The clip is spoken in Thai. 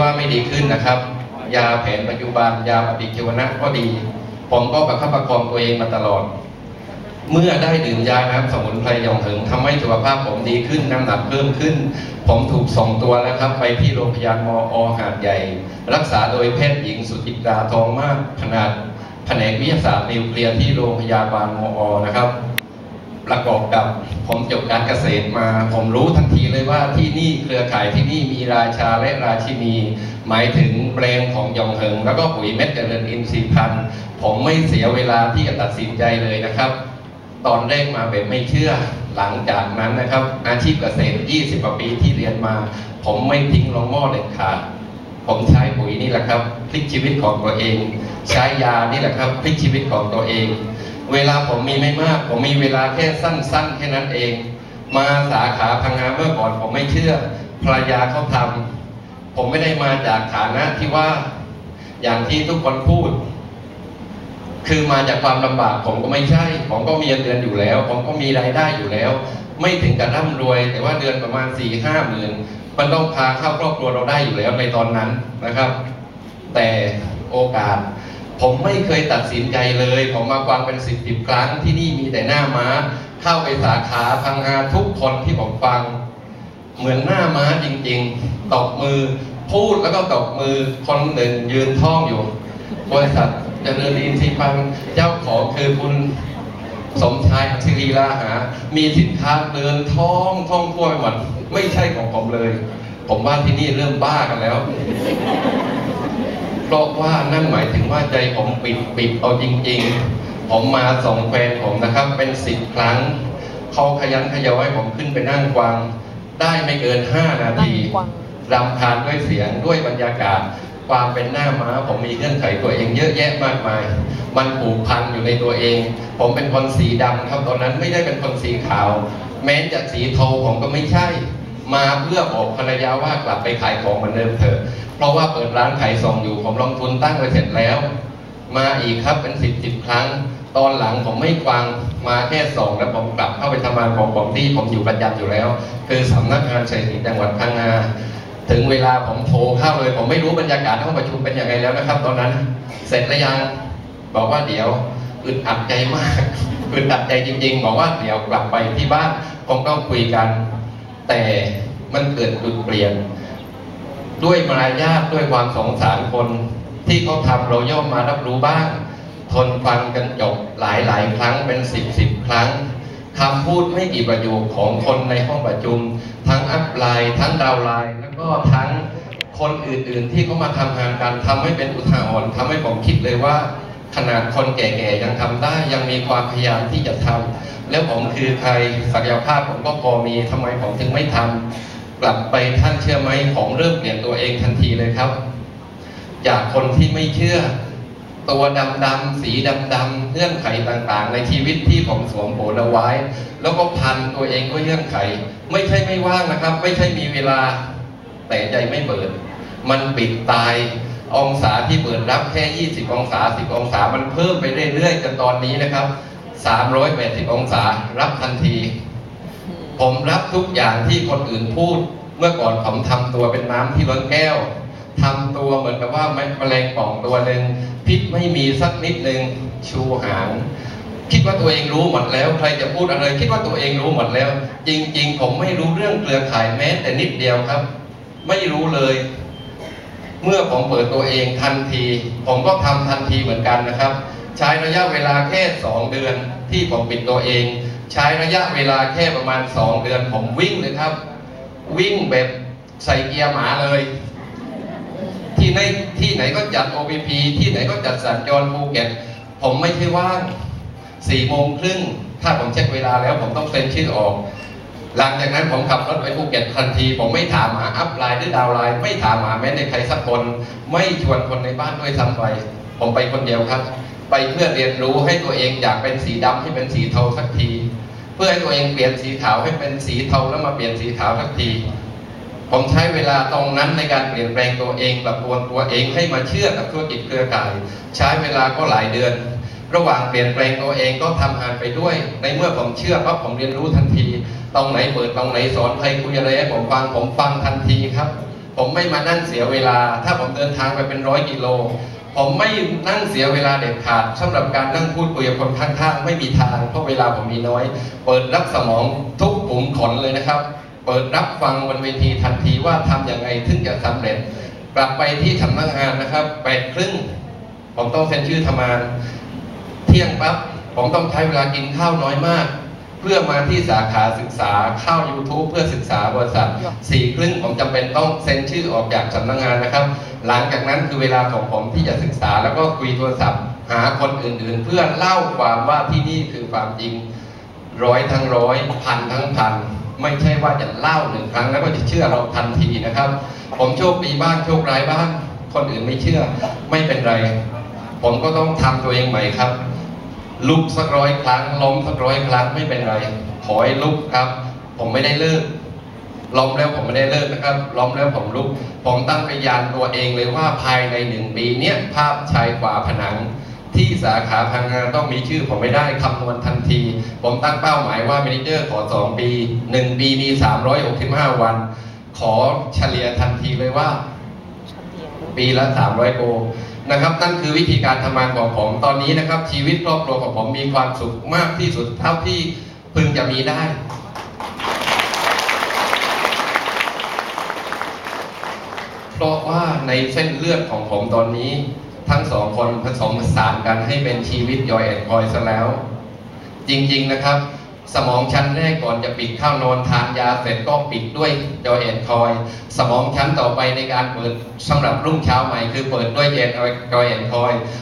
ว่าไม่ดีขึ้นนะครับ ยาแผนปัจจุบันยาปฏิชีวนะก็ดี ผมก็ประคับประคองตัวเองมาตลอด เมื่อได้ดื่มยาน้ำสมุนไพรยองเหิงทำให้สุขภาพผมดีขึ้นน้ำหนักเพิ่มขึ้น ผมถูกส่งตัวแล้วครับ ไปที่โรงพยาบาลมอหาดใหญ่ รักษาโดยแพทย์หญิงสุจิตราทองมากขนาดแผนกวิทยาศาสตร์นิวเคลียร์ที่โรงพยาบาลมอนะครับ ประกอบกับผมจบการเกษตรมา ผมรู้ทันทีเลยว่าที่นี่เครือข่ายที่นี่มีราชาและราชินี หมายถึงแบรนด์ของยองเหิง แล้วก็ปุ๋ยเม็ดเจริญอินทรีย์พันธุ์ผมไม่เสียเวลาที่จะตัดสินใจเลยนะครับ ตอนแรกมาแบบไม่เชื่อหลังจากนั้นนะครับ อาชีพเกษตร 20กว่าปีที่เรียนมา ผมไม่ทิ้งลงหม้อเด็ดขาดผมใช้ปุ๋ยนี่แหละครับพลิกชีวิตของตัวเอง ใช้ยานี่แหละครับพลิกชีวิตของตัวเอง เวลาผมมีไม่มาก ผมมีเวลาแค่สั้น ๆ แค่นั้นเอง มาสาขาพังงาเมื่อก่อนผมไม่เชื่อภรรยาเขาทำผมไม่ได้มาจากฐานะที่ว่าอย่างที่ทุกคนพูด คือมาจากความลำบากผมก็ไม่ใช่ ผมก็มีเงินเดือนอยู่แล้ว ผมก็มีรายได้อยู่แล้ว ไม่ถึงกับร่ำรวย แต่ว่าเดือนประมาณ4ี่ห้าหมื่นมันต้องพาเข้าครอบครัวเราได้อยู่แล้วในตอนนั้นนะครับ แต่โอกาส ผมไม่เคยตัดสินใจเลย ผมมาฟังเป็นสิบสิบครั้งที่นี่มีแต่หน้าม้า เข้าไปสาขาพังงาทุกคนที่ผมฟัง เหมือนหน้าม้าจริงๆตบมือ พูดแล้วก็ตบมือคนหนึ่งยืนท่องอยู่ บริษัทเจริญอินทรีย์พันเจ้าของคือคุณสมชายอัชรีลาหา มีสินค้าเดินท่องท่องทั่วไปหมดไม่ใช่ของผมเลย ผมว่าที่นี่เริ่มบ้ากันแล้ว เพราะว่านั่นหมายถึงว่าใจผมปิดปิดเอาจริง ๆ ผมมาส่งแฟนผมนะครับ เป็นสิบครั้ง เขาขยันขยอให้ผมขึ้นไปนั่งกวาง ได้ไม่เกินห้านาทีนั่งกวางรำคาญด้วยเสียงด้วยบรรยากาศ ความเป็นหน้าม้าผมมีเงื่อนไขตัวเองเยอะแยะมากมาย มันผูกพันอยู่ในตัวเอง ผมเป็นคนสีดำครับตอนนั้นไม่ได้เป็นคนสีขาว แม้จะสีเทาผมก็ไม่ใช่ มาเพื่อบอกภรรยาว่ากลับไปขายของเหมือนเดิมเถอะ เพราะว่าเปิดร้านขายส่งอยู่ผมลงทุนตั้งไว้เสร็จแล้ว มาอีกครับเป็นสิบสิบครั้ง ตอนหลังผมไม่ฟังมาแค่สองแล้วผมกลับเข้าไปทำงานของผมที่ผมอยู่ประจำอยู่แล้ว คือสำนักงานเศรษฐกิจจังหวัดพังงาถึงเวลาผมโทรเข้าเลย ผมไม่รู้บรรยากาศห้องประชุมเป็นยังไงแล้วนะครับ ตอนนั้นเสร็จแล้วยังบอกว่าเดี๋ยวอึดอัดใจมากอึดอัดใจจริงๆบอกว่าเดี๋ยวกลับไปที่บ้านคงต้องคุยกัน แต่มันเกิดจุดเปลี่ยน ด้วยมารยาทด้วยความสงสารคน ที่เขาทำเราย่อมมารับรู้บ้าง ทนฟังกันจบหลายหลายครั้งเป็นสิบสิบครั้งคำพูดไม่กี่ประโยคของคนในห้องประชุม ทั้งอัพไลน์ทั้งดาวไลน์แล้วก็ทั้งคนอื่นๆ ที่เขามาทำงานกันทำให้เป็นอุทาหรณ์ทำให้ผมคิดเลยว่า ขนาดคนแก่ๆยังทำได้ยังมีความพยายามที่จะทำแล้วผมคือใครศักยภาพผมก็พอมีทำไมผมถึงไม่ทำกลับไปท่านเชื่อไหมผมเริ่มเปลี่ยนตัวเองทันทีเลยครับ จากคนที่ไม่เชื่อ ตัวดำๆสีดำๆเงื่อนไขต่างๆ ในชีวิตที่ผมสวมโผลเอาไว้ แล้วก็พันตัวเองด้วยเงื่อนไข ไม่ใช่ไม่ว่างนะครับ ไม่ใช่มีเวลา แต่ใจไม่เปิด มันปิดตาย องศาที่เปิดรับแค่ 20 องศา 10 องศา มันเพิ่มไปเรื่อยๆจนตอนนี้นะครับ 380 องศารับทันที ผมรับทุกอย่างที่คนอื่นพูด เมื่อก่อนผมทำตัวเป็นน้ำที่ล้นแก้วทำตัวเหมือนกับว่าแมลงป่องตัวหนึ่งพิษไม่มีสักนิดหนึ่งชูหางคิดว่าตัวเองรู้หมดแล้ว ใครจะพูดอะไร คิดว่าตัวเองรู้หมดแล้ว จริง ๆ ผมไม่รู้เรื่องเครือข่ายแม้แต่นิดเดียวครับ ไม่รู้เลย เมื่อผมเปิดตัวเองทันที ผมก็ทำทันทีเหมือนกันนะครับ ใช้ระยะเวลาแค่สองเดือนที่ผมปิดตัวเอง ใช้ระยะเวลาแค่ประมาณสองเดือน ผมวิ่งเลยครับ วิ่งแบบใส่เกียร์หมาเลย ที่ไหนที่ไหนก็จัด OPP ที่ไหนก็จัดสัญจรภูเก็ตผมไม่ใช่ว่างสี่โมงครึ่งถ้าผมเช็คเวลาแล้วผมต้องเซ็นชื่อออก หลังจากนั้นผมขับรถไปภูเก็ตทันที ผมไม่ถามหาอัพไลน์หรือดาวไลน์ไม่ถามหาแม้แต่ใครสักคน ไม่ชวนคนในบ้านด้วยซ้ำไปผมไปคนเดียวครับ ไปเพื่อเรียนรู้ให้ตัวเองอยากเป็นสีดำให้เป็นสีเทาสักที เพื่อให้ตัวเองเปลี่ยนสีขาวให้เป็นสีเทาแล้วมาเปลี่ยนสีขาวสักทีผมใช้เวลาตรงนั้นในการเปลี่ยนแปลงตัวเองปรับปรุงตัวเองให้มาเชื่อกับธุรกิจเครือข่าย ใช้เวลาก็หลายเดือน ระหว่างเปลี่ยนแปลงตัวเองก็ทำงานไปด้วย ในเมื่อผมเชื่อปั๊บผมเรียนรู้ทันที ตรงไหนเปิดตรงไหนสอนใครคุยอะไรให้ผมฟังผมฟังทันทีครับ ผมไม่มานั่งเสียเวลา ถ้าผมเดินทางไปเป็นร้อยกิโล ผมไม่นั่งเสียเวลาเด็ดขาดสำหรับการนั่งพูดคุยกับคนข้างๆ ไม่มีทางเพราะเวลาผมมีน้อย เปิดรับสมองทุกปุ่มขนเลยนะครับ เปิดรับฟังบนเวทีทันทีว่าทำอย่างไงถึงจะสำเร็จ กลับไปที่สำนักงานนะครับแปดครึ่งผมต้องเซ็นชื่อทำงาน เที่ยงปั๊บผมต้องใช้เวลากินข้าวน้อยมาก เพื่อมาที่สาขาศึกษาเข้า YouTube เพื่อศึกษาบริษัทสี่ครึ่งผมจำเป็นต้องเซ็นชื่อออกจากสำนักงานนะครับ หลังจากนั้นคือเวลาของผมที่จะศึกษาแล้วก็คุยโทรศัพท์ หาคนอื่นๆ เพื่อเล่าความว่าที่นี่คือความจริงร้อยทั้งร้อยพันทั้งพันไม่ใช่ว่าจะเล่าหนึ่งครั้งแล้วก็จะเชื่อเราทันทีนะครับ ผมโชคดีบ้างโชคร้ายบ้างคนอื่นไม่เชื่อไม่เป็นไร ผมก็ต้องทำตัวเองใหม่ครับ ลุกสักร้อยครั้งล้มสักร้อยครั้งไม่เป็นไรขอให้ลุกครับ ผมไม่ได้เลิกล้มแล้วผมไม่ได้เลิกนะครับล้มแล้วผมลุก ผมตั้งพยานตัวเองเลยว่าภายในหนึ่งปีเนี้ยภาพชายขวาผนัง ที่สาขาพังงานต้องมีชื่อผมไม่ได้คำนวณทันที ผมตั้งเป้าหมายว่าเมนเจอร์ขอ 2 ปี 1 ปีมี 365 วัน ขอเฉลี่ยทันทีเลยว่า ปีละ 300โก นะครับ นั่นคือวิธีการทำงานของผมตอนนี้นะครับ ชีวิตครอบครัวของผมมีความสุขมากที่สุดเท่าที่พึงจะมีได้ เพราะว่าในเส้นเลือดของผมตอนนี้ ทั้งสองคนผสมผสานกันให้เป็นชีวิตยอยแอนคอยซะแล้ว จริง ๆนะครับ สมองชั้นแรกก่อนจะปิดข้าวนอนทานยาเสร็จก็ปิดด้วยจอแอนคอย สมองชั้นต่อไปในการเปิดสำหรับรุ่งเช้าใหม่คือเปิดด้วยเจนจอแอนคอย